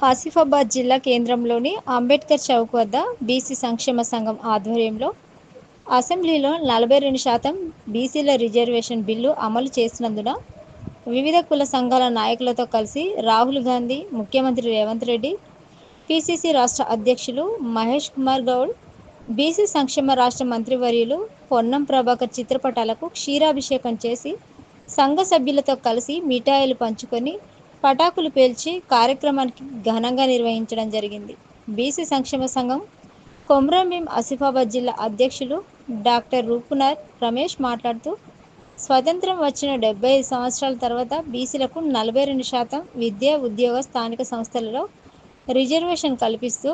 ఆసిఫాబాద్ జిల్లా కేంద్రంలోని అంబేద్కర్ చౌక్ వద్ద బీసీ సంక్షేమ సంఘం ఆధ్వర్యంలో అసెంబ్లీలో నలభై రెండు శాతం బీసీల రిజర్వేషన్ బిల్లు అమలు చేసినందున వివిధ కుల సంఘాల నాయకులతో కలిసి రాహుల్ గాంధీ ముఖ్యమంత్రి రేవంత్ రెడ్డి పిసిసి రాష్ట్ర అధ్యక్షులు మహేష్ కుమార్ గౌడ్ బీసీ సంక్షేమ రాష్ట్ర మంత్రివర్యులు పొన్నం ప్రభాకర్ చిత్రపటాలకు క్షీరాభిషేకం చేసి సంఘ సభ్యులతో కలిసి మిఠాయిలు పంచుకొని పటాకులు పేల్చి కార్యక్రమానికి ఘనంగా నిర్వహించడం జరిగింది. బీసీ సంక్షేమ సంఘం కొమ్రంభీం ఆసిఫాబాద్ జిల్లా అధ్యక్షులు డాక్టర్ రూపునార్ రమేష్ మాట్లాడుతూ స్వతంత్రం వచ్చిన డెబ్బై ఐదు సంవత్సరాల తర్వాత బీసీలకు నలభై రెండు శాతం విద్య ఉద్యోగ స్థానిక సంస్థలలో రిజర్వేషన్ కల్పిస్తూ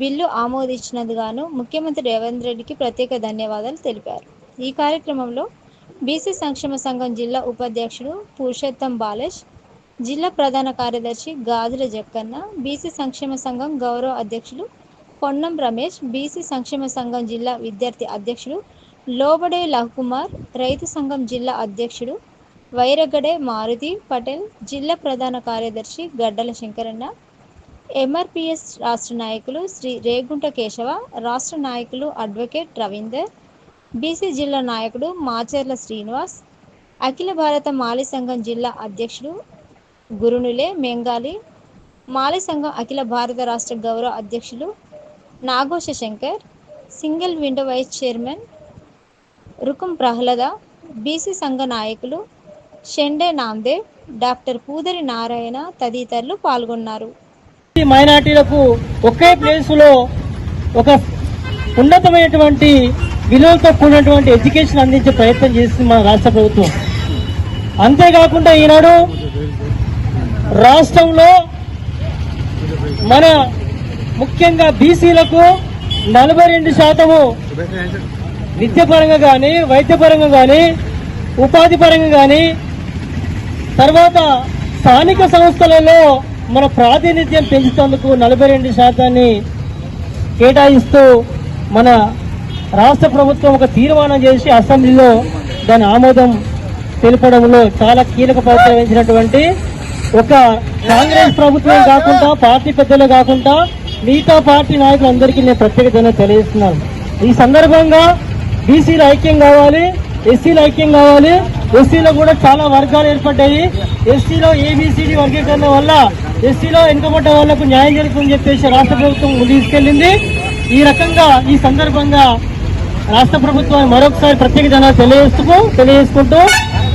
బిల్లు ఆమోదించినందుగాను ముఖ్యమంత్రి రేవంత్ రెడ్డికి ప్రత్యేక ధన్యవాదాలు తెలిపారు. ఈ కార్యక్రమంలో బీసీ సంక్షేమ సంఘం జిల్లా ఉపాధ్యక్షుడు పురుషోత్తం బాలేష్ జిల్లా ప్రధాన కార్యదర్శి గాజుల జక్కన్న బీసీ సంక్షేమ సంఘం గౌరవ అధ్యక్షులు పొన్నం రమేష్ బీసీ సంక్షేమ సంఘం జిల్లా విద్యార్థి అధ్యక్షుడు లోబడే లహుకుమార్ రైతు సంఘం జిల్లా అధ్యక్షుడు వైరగడే మారుతి పటేల్ జిల్లా ప్రధాన కార్యదర్శి గడ్డల శంకరన్న ఎంఆర్పిఎస్ రాష్ట్ర నాయకులు శ్రీ రేగుంట కేశవ రాష్ట్ర నాయకులు అడ్వకేట్ రవీందర్ బీసీ జిల్లా నాయకుడు మాచర్ల శ్రీనివాస్ అఖిల భారత మాలి సంఘం జిల్లా అధ్యక్షుడు గురునులే మెంగాలి. మాలి సంఘం అఖిల భారత రాష్ట్ర గౌరవ అధ్యక్షులు Nagosha Shankar single window vice chairman Rukum Prahlada BC సంఘ నాయకులు షెండే నామ్దేవ్ డాక్టర్ పూదరి నారాయణ తదితరులు పాల్గొన్నారు. ఈ మైనార్టీలకు ఒకే ప్లేసులో ఒక ఉన్నతమైనటువంటి విలువలతో కూడినటువంటి ఎడ్యుకేషన్ అందించే ప్రయత్నం చేసింది మన రాష్ట్ర ప్రభుత్వం. అంతేకాకుండా ఈనాడు రాష్ట్రంలో మన ముఖ్యంగా బీసీలకు నలభై రెండు శాతము విద్యపరంగా కానీ వైద్యపరంగా కానీ ఉపాధి పరంగా కానీ తర్వాత స్థానిక సంస్థలలో మన ప్రాతినిధ్యం పెంచుతందుకు నలభై రెండు శాతాన్ని కేటాయిస్తూ మన రాష్ట్ర ప్రభుత్వం ఒక తీర్మానం చేసి అసెంబ్లీలో దాని ఆమోదం తెలపడంలో చాలా కీలక పాత్ర వహించినటువంటి ఒక కాంగ్రెస్ ప్రభుత్వం కాకుండా పార్టీ పెద్దలు కాకుండా మిగతా పార్టీ నాయకులందరికీ నేను ప్రత్యేకతను తెలియజేస్తున్నాను. ఈ సందర్భంగా బీసీలు ఐక్యం కావాలి ఎస్సీలు ఐక్యం కావాలి. ఎస్సీలో కూడా చాలా వర్గాలు ఏర్పడ్డాయి. ఎస్సీలో ఏబిసిడి వర్గీకరణ వల్ల ఎస్సీలో వెనుకబడ్డ వాళ్ళకు న్యాయం జరుగుతుందని చెప్పేసి రాష్ట్ర ప్రభుత్వం తీసుకెళ్ళింది ఈ రకంగా ఈ సందర్భంగా రాష్ట్ర ప్రభుత్వం మరొకసారి ప్రత్యేక ధనాలు తెలియజేస్తూ తెలియజేసుకుంటూ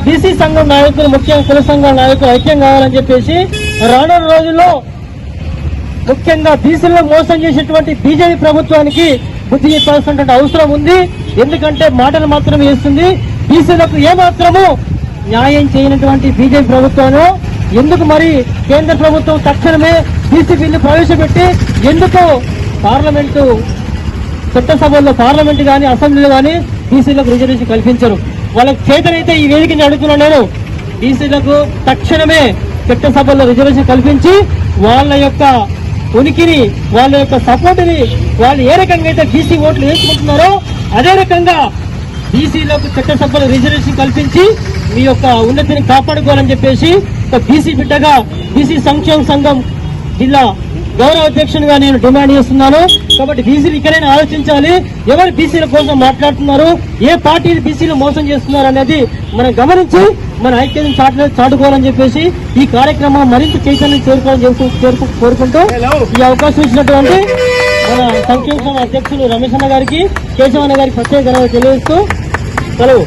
బీసీ సంఘం నాయకులు ముఖ్యంగా కుల సంఘాల నాయకులు ఐక్యం కావాలని చెప్పేసి రానున్న రోజుల్లో ముఖ్యంగా బీసీలను మోసం చేసేటువంటి బీజేపీ ప్రభుత్వానికి బుద్ధి చెప్పాల్సినటువంటి అవసరం ఉంది. ఎందుకంటే మాటలు మాత్రమే చేస్తుంది. బీసీలకు ఏమాత్రము న్యాయం చేయనటువంటి బీజేపీ ప్రభుత్వాన్ని ఎందుకు మరి కేంద్ర ప్రభుత్వం తక్షణమే బీసీ బిల్లు ప్రవేశపెట్టి ఎందుకు పార్లమెంటు చట్టసభల్లో పార్లమెంట్ కానీ అసెంబ్లీలో కానీ బీసీలకు రిజర్వేషన్ కల్పించరు? వాళ్ళకి చేతనైతే ఈ వేదిక అడుగుతున్నాను నేను. బీసీలకు తక్షణమే చట్టసభల్లో రిజర్వేషన్ కల్పించి వాళ్ళ యొక్క ఉనికిని వాళ్ళ యొక్క సపోర్టుని వాళ్ళు ఏ రకంగా అయితే బీసీ ఓట్లు వేసుకుంటున్నారో అదే రకంగా బీసీలకు చట్టసభలో రిజర్వేషన్ కల్పించి మీ యొక్క ఉన్నతిని కాపాడుకోవాలని చెప్పేసి ఒక బీసీ బిడ్డగా బీసీ సంక్షేమ సంఘం జిల్లా గౌరవ అధ్యక్షునిగా నేను డిమాండ్ చేస్తున్నాను. కాబట్టి బీసీలు ఇక్కడైనా ఆలోచించాలి. ఎవరు బీసీల కోసం మాట్లాడుతున్నారు? ఏ పార్టీలు బీసీలు మోసం చేస్తున్నారు అనేది మనం గమనించి మన ఐక్యతను చాటు చాటుకోవాలని చెప్పేసి ఈ కార్యక్రమం మరింత చైతన్యం చేరుకోవాలని కోరుకుంటూ ఈ అవకాశం ఇచ్చినటువంటి మన సంక్షేమ అధ్యక్షులు రమేష్ అన్న గారికి కేశవన్న గారికి ప్రత్యేక తెలియజేస్తూ సెలవు